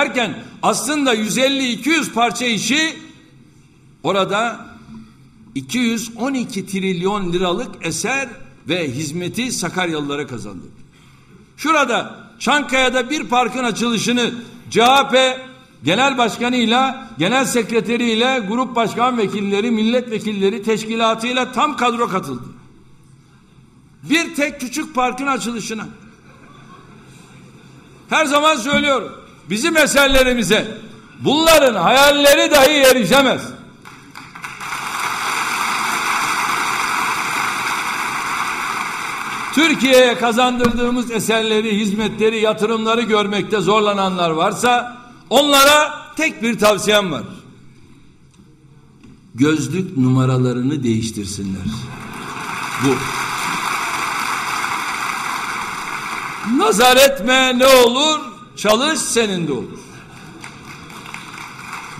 derken aslında 150-200 parça işi orada 212 trilyon liralık eser ve hizmeti Sakaryalılara kazandı. Şurada Çankaya'da bir parkın açılışını CHP genel başkanıyla, genel sekreteriyle, grup başkan vekilleri, milletvekilleri teşkilatıyla tam kadro katıldı. Bir tek küçük parkın açılışına. Her zaman söylüyorum. Bizim eserlerimize bunların hayalleri dahi erişemez. Türkiye'ye kazandırdığımız eserleri, hizmetleri, yatırımları görmekte zorlananlar varsa onlara tek bir tavsiyem var. Gözlük numaralarını değiştirsinler. Bu. Nazar etme ne olur, çalış senin de olur.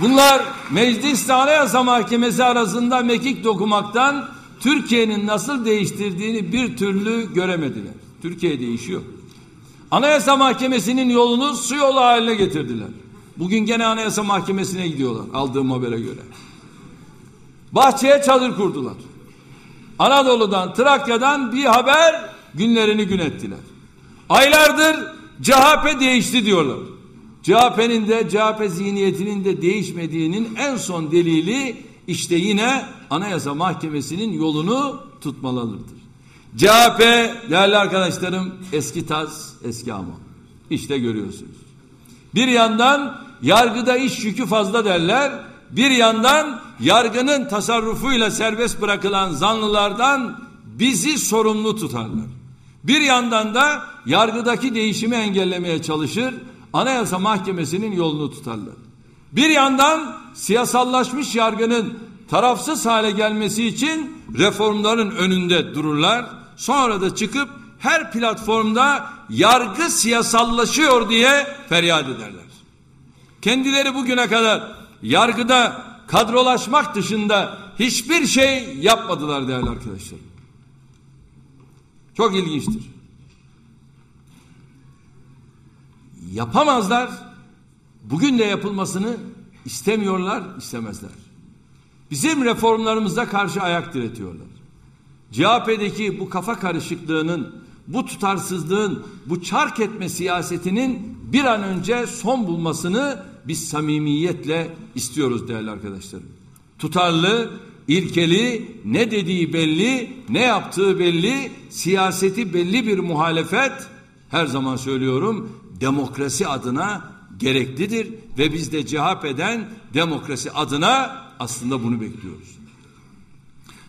Bunlar Meclis Anayasa Mahkemesi arasında mekik dokumaktan Türkiye'nin nasıl değiştirdiğini bir türlü göremediler. Türkiye değişiyor. Anayasa Mahkemesi'nin yolunu su yolu haline getirdiler. Bugün gene Anayasa Mahkemesi'ne gidiyorlar aldığım habere göre. Bahçeye çadır kurdular. Anadolu'dan, Trakya'dan bir haber günlerini gün ettiler. Aylardır CHP değişti diyorlar. CHP'nin de CHP zihniyetinin de değişmediğinin en son delili işte yine Anayasa Mahkemesi'nin yolunu tutmalıdır. CHP değerli arkadaşlarım eski taz eski ama. İşte görüyorsunuz. Bir yandan yargıda iş yükü fazla derler. Bir yandan yargının tasarrufuyla serbest bırakılan zanlılardan bizi sorumlu tutarlar. Bir yandan da yargıdaki değişimi engellemeye çalışır. Anayasa Mahkemesi'nin yolunu tutarlar. Bir yandan siyasallaşmış yargının tarafsız hale gelmesi için reformların önünde dururlar. Sonra da çıkıp her platformda yargı siyasallaşıyor diye feryat ederler. Kendileri bugüne kadar yargıda kadrolaşmak dışında hiçbir şey yapmadılar değerli arkadaşlar. Çok ilginçtir. Yapamazlar. Bugün de yapılmasını istemiyorlar, istemezler. Bizim reformlarımıza karşı ayak diretiyorlar. CHP'deki bu kafa karışıklığının, bu tutarsızlığın, bu çark etme siyasetinin bir an önce son bulmasını biz samimiyetle istiyoruz değerli arkadaşlarım. Tutarlı, ilkeli, ne dediği belli, ne yaptığı belli, siyaseti belli bir muhalefet her zaman söylüyorum demokrasi adına gereklidir ve biz de CHP'den demokrasi adına aslında bunu bekliyoruz.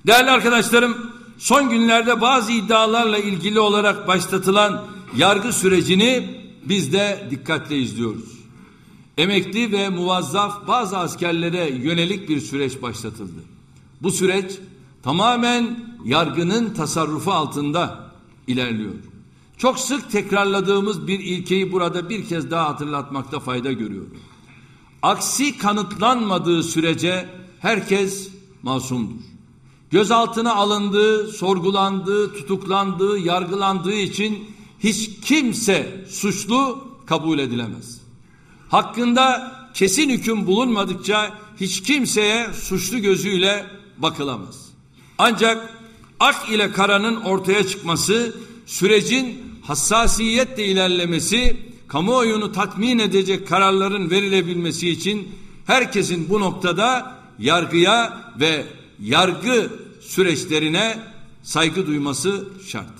Değerli arkadaşlarım, son günlerde bazı iddialarla ilgili olarak başlatılan yargı sürecini biz de dikkatle izliyoruz. Emekli ve muvazzaf bazı askerlere yönelik bir süreç başlatıldı. Bu süreç tamamen yargının tasarrufu altında ilerliyor. Çok sık tekrarladığımız bir ilkeyi burada bir kez daha hatırlatmakta fayda görüyorum. Aksi kanıtlanmadığı sürece herkes masumdur. Gözaltına alındığı, sorgulandığı, tutuklandığı, yargılandığı için hiç kimse suçlu kabul edilemez. Hakkında kesin hüküm bulunmadıkça hiç kimseye suçlu gözüyle bakılamaz. Ancak ak ile karanın ortaya çıkması, sürecin hassasiyetle ilerlemesi, kamuoyunu tatmin edecek kararların verilebilmesi için herkesin bu noktada yargıya ve yargı süreçlerine saygı duyması şart.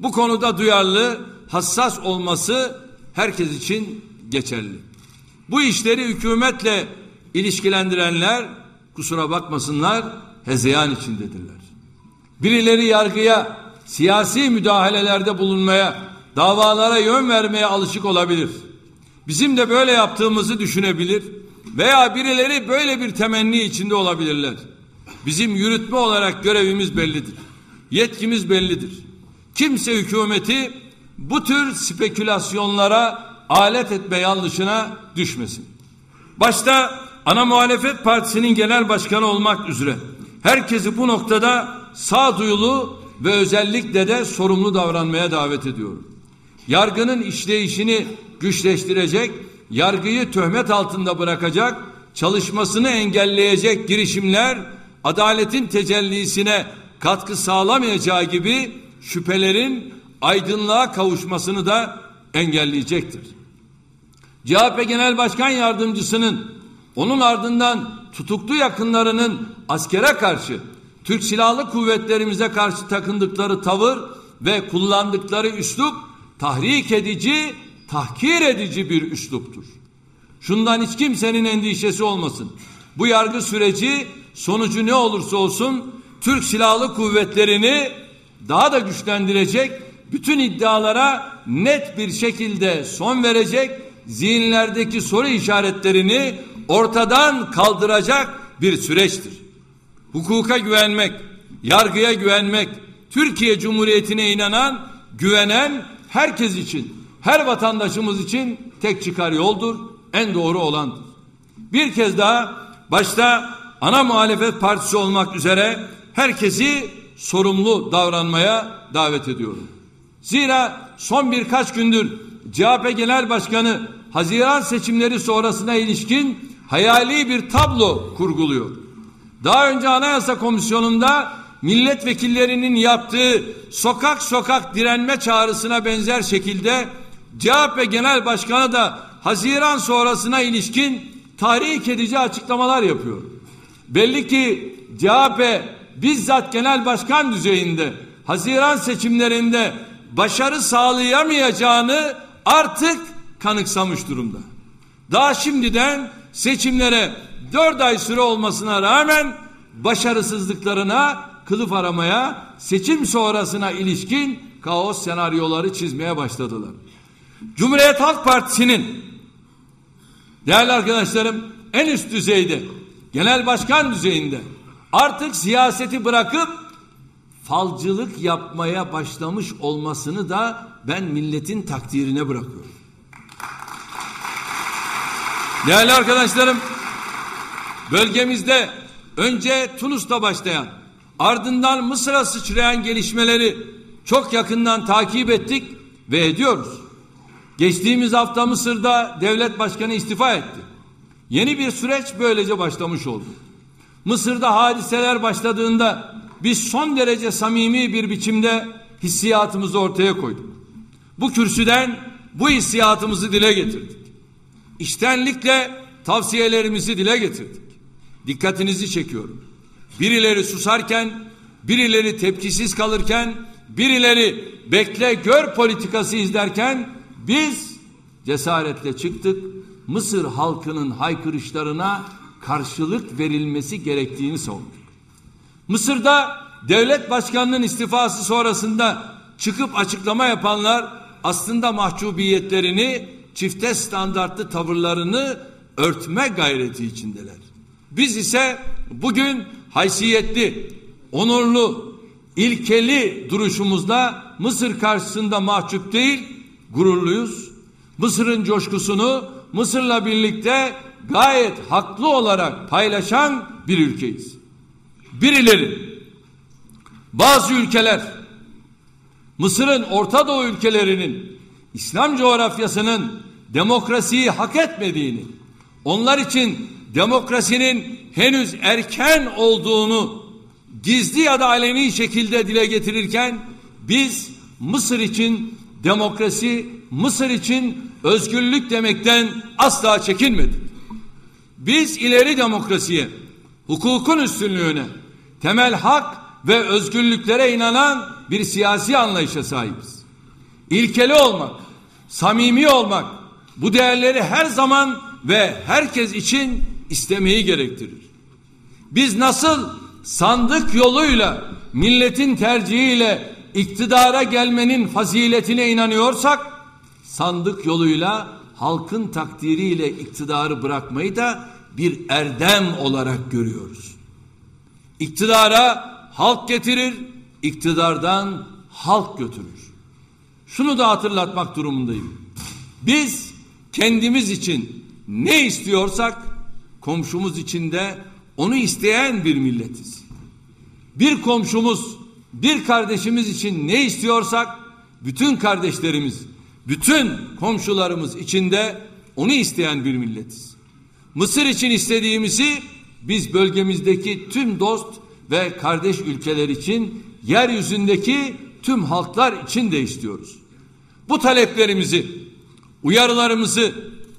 Bu konuda duyarlı, hassas olması herkes için geçerli. Bu işleri hükümetle ilişkilendirenler kusura bakmasınlar hezeyan içindedirler. Birileri yargıya siyasi müdahalelerde bulunmaya, davalara yön vermeye alışık olabilir. Bizim de böyle yaptığımızı düşünebilir veya birileri böyle bir temenni içinde olabilirler. Bizim yürütme olarak görevimiz bellidir. Yetkimiz bellidir. Kimse hükümeti bu tür spekülasyonlara alet etme yanlışına düşmesin. Başta ana muhalefet partisinin genel başkanı olmak üzere herkesi bu noktada sağduyulu ve özellikle de sorumlu davranmaya davet ediyorum. Yargının işleyişini güçleştirecek yargıyı töhmet altında bırakacak, çalışmasını engelleyecek girişimler adaletin tecellisine katkı sağlamayacağı gibi şüphelerin aydınlığa kavuşmasını da engelleyecektir. CHP Genel Başkan Yardımcısının onun ardından tutuklu yakınlarının askere karşı Türk Silahlı Kuvvetlerimize karşı takındıkları tavır ve kullandıkları üslup tahrik edici, tahkir edici bir üsluptur. Şundan hiç kimsenin endişesi olmasın. Bu yargı süreci sonucu ne olursa olsun Türk Silahlı Kuvvetleri'ni daha da güçlendirecek, bütün iddialara net bir şekilde son verecek, zihinlerdeki soru işaretlerini ortadan kaldıracak bir süreçtir. Hukuka güvenmek, yargıya güvenmek, Türkiye Cumhuriyeti'ne inanan, güvenen herkes için, her vatandaşımız için tek çıkar yoldur, en doğru olandır. Bir kez daha başta ana muhalefet partisi olmak üzere herkesi sorumlu davranmaya davet ediyorum. Zira son birkaç gündür CHP Genel Başkanı Haziran seçimleri sonrasına ilişkin hayali bir tablo kurguluyor. Daha önce Anayasa Komisyonu'nda milletvekillerinin yaptığı sokak sokak direnme çağrısına benzer şekilde CHP Genel Başkanı da Haziran sonrasına ilişkin tahrik edici açıklamalar yapıyor. Belli ki CHP bizzat genel başkan düzeyinde Haziran seçimlerinde başarı sağlayamayacağını artık kanıksamış durumda. Daha şimdiden seçimlere dört ay süre olmasına rağmen başarısızlıklarına kılıf aramaya, seçim sonrasına ilişkin kaos senaryoları çizmeye başladılar. Cumhuriyet Halk Partisi'nin değerli arkadaşlarım en üst düzeyde, genel başkan düzeyinde artık siyaseti bırakıp falcılık yapmaya başlamış olmasını da ben milletin takdirine bırakıyorum. Değerli arkadaşlarım, bölgemizde önce Tunus'ta başlayan, ardından Mısır'a sıçrayan gelişmeleri çok yakından takip ettik ve ediyoruz. Geçtiğimiz hafta Mısır'da devlet başkanı istifa etti. Yeni bir süreç böylece başlamış oldu. Mısır'da hadiseler başladığında biz son derece samimi bir biçimde hissiyatımızı ortaya koyduk. Bu kürsüden bu hissiyatımızı dile getirdik. İştenlikle tavsiyelerimizi dile getirdik. Dikkatinizi çekiyorum. Birileri susarken, birileri tepkisiz kalırken, birileri bekle gör politikası izlerken biz cesaretle çıktık. Mısır halkının haykırışlarına karşılık verilmesi gerektiğini savunduk. Mısır'da devlet başkanının istifası sonrasında çıkıp açıklama yapanlar aslında mahcubiyetlerini, çifte standartlı tavırlarını örtme gayreti içindeler. Biz ise bugün haysiyetli, onurlu, ilkeli duruşumuzla Mısır karşısında mahcup değil, gururluyuz. Mısır'ın coşkusunu Mısır'la birlikte gayet haklı olarak paylaşan bir ülkeyiz. Birileri, bazı ülkeler, Mısır'ın Orta Doğu ülkelerinin İslam coğrafyasının demokrasiyi hak etmediğini, onlar için demokrasinin henüz erken olduğunu gizli ya da aleni şekilde dile getirirken biz Mısır için demokrasi, Mısır için özgürlük demekten asla çekinmedik. Biz ileri demokrasiye, hukukun üstünlüğüne, temel hak ve özgürlüklere inanan bir siyasi anlayışa sahibiz. İlkeli olmak, samimi olmak bu değerleri her zaman ve herkes için istemeyi gerektirir. Biz nasıl sandık yoluyla milletin tercihiyle iktidara gelmenin faziletine inanıyorsak sandık yoluyla halkın takdiriyle iktidarı bırakmayı da bir erdem olarak görüyoruz. İktidara halk getirir, iktidardan halk götürür. Şunu da hatırlatmak durumundayım. Biz kendimiz için ne istiyorsak komşumuz için de onu isteyen bir milletiz. Bir komşumuz, bir kardeşimiz için ne istiyorsak bütün kardeşlerimiz, bütün komşularımız için de onu isteyen bir milletiz. Mısır için istediğimizi biz bölgemizdeki tüm dost ve kardeş ülkeler için yeryüzündeki tüm halklar için de istiyoruz. Bu taleplerimizi, uyarılarımızı,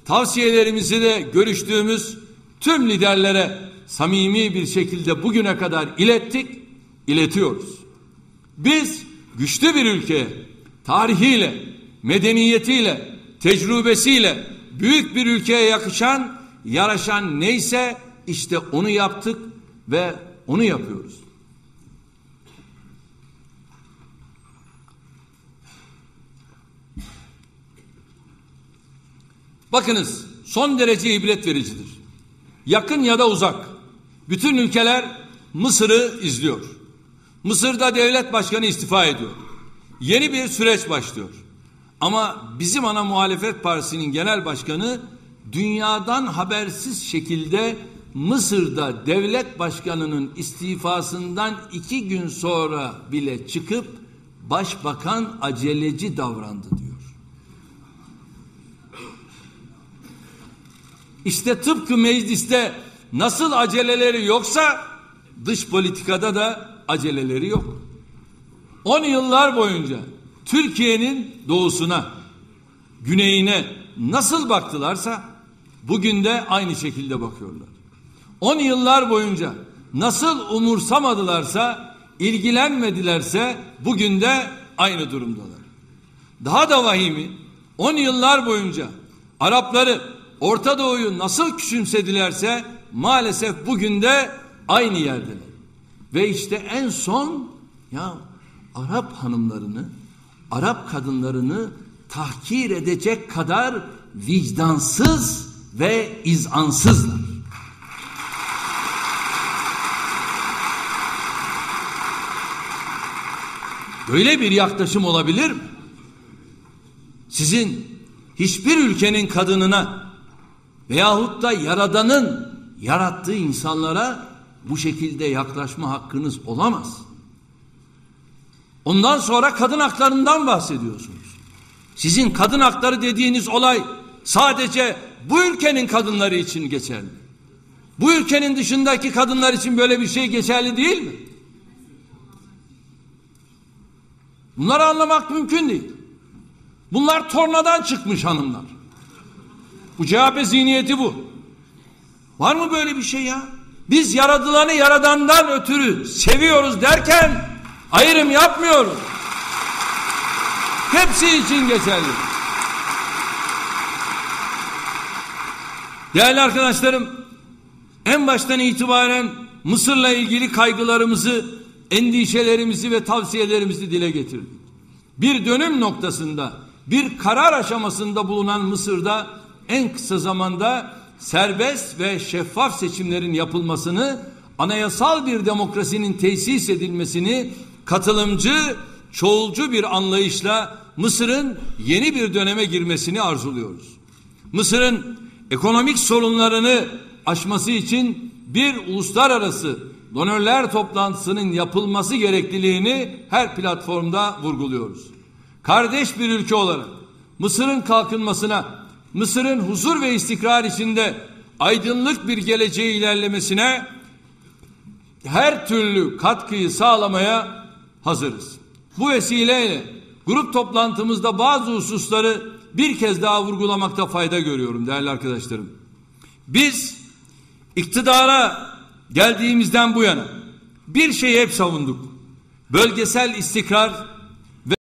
tavsiyelerimizi de görüştüğümüz tüm liderlere samimi bir şekilde bugüne kadar ilettik, iletiyoruz. Biz güçlü bir ülkeye tarihiyle, medeniyetiyle, tecrübesiyle büyük bir ülkeye yakışan, yaraşan neyse işte onu yaptık ve onu yapıyoruz. Bakınız son derece ibret vericidir. Yakın ya da uzak. Bütün ülkeler Mısır'ı izliyor. Mısır'da devlet başkanı istifa ediyor. Yeni bir süreç başlıyor. Ama bizim ana muhalefet partisinin genel başkanı dünyadan habersiz şekilde Mısır'da devlet başkanının istifasından iki gün sonra bile çıkıp başbakan aceleci davrandı İşte tıpkı mecliste nasıl aceleleri yoksa dış politikada da aceleleri yok. 10 yıllar boyunca Türkiye'nin doğusuna, güneyine nasıl baktılarsa bugün de aynı şekilde bakıyorlar. 10 yıllar boyunca nasıl umursamadılarsa, ilgilenmedilerse bugün de aynı durumdalar. Daha da vahimi 10 yıllar boyunca Arapları Orta Doğu'yu nasıl küçümsedilerse maalesef bugün de aynı yerdeler. Ve işte en son ya Arap hanımlarını, Arap kadınlarını tahkir edecek kadar vicdansız ve izansızlar. Böyle bir yaklaşım olabilir mi? Sizin hiçbir ülkenin kadınına veyahut da Yaradan'ın yarattığı insanlara bu şekilde yaklaşma hakkınız olamaz. Ondan sonra kadın haklarından bahsediyorsunuz. Sizin kadın hakları dediğiniz olay sadece bu ülkenin kadınları için geçerli. Bu ülkenin dışındaki kadınlar için böyle bir şey geçerli değil mi? Bunları anlamak mümkün değil. Bunlar tornadan çıkmış hanımlar. Bu CHP zihniyeti bu. Var mı böyle bir şey ya? Biz yaradılanı yaradandan ötürü seviyoruz derken ayrım yapmıyoruz. Hepsi için geçerli. Değerli arkadaşlarım, en baştan itibaren Mısır'la ilgili kaygılarımızı, endişelerimizi ve tavsiyelerimizi dile getirdik. Bir dönüm noktasında, bir karar aşamasında bulunan Mısır'da en kısa zamanda serbest ve şeffaf seçimlerin yapılmasını, anayasal bir demokrasinin tesis edilmesini katılımcı, çoğulcu bir anlayışla Mısır'ın yeni bir döneme girmesini arzuluyoruz. Mısır'ın ekonomik sorunlarını aşması için bir uluslararası donörler toplantısının yapılması gerekliliğini her platformda vurguluyoruz. Kardeş bir ülke olarak Mısır'ın kalkınmasına Mısır'ın huzur ve istikrar içinde aydınlık bir geleceğe ilerlemesine her türlü katkıyı sağlamaya hazırız. Bu vesileyle grup toplantımızda bazı hususları bir kez daha vurgulamakta fayda görüyorum değerli arkadaşlarım. Biz iktidara geldiğimizden bu yana bir şeyi hep savunduk. Bölgesel istikrar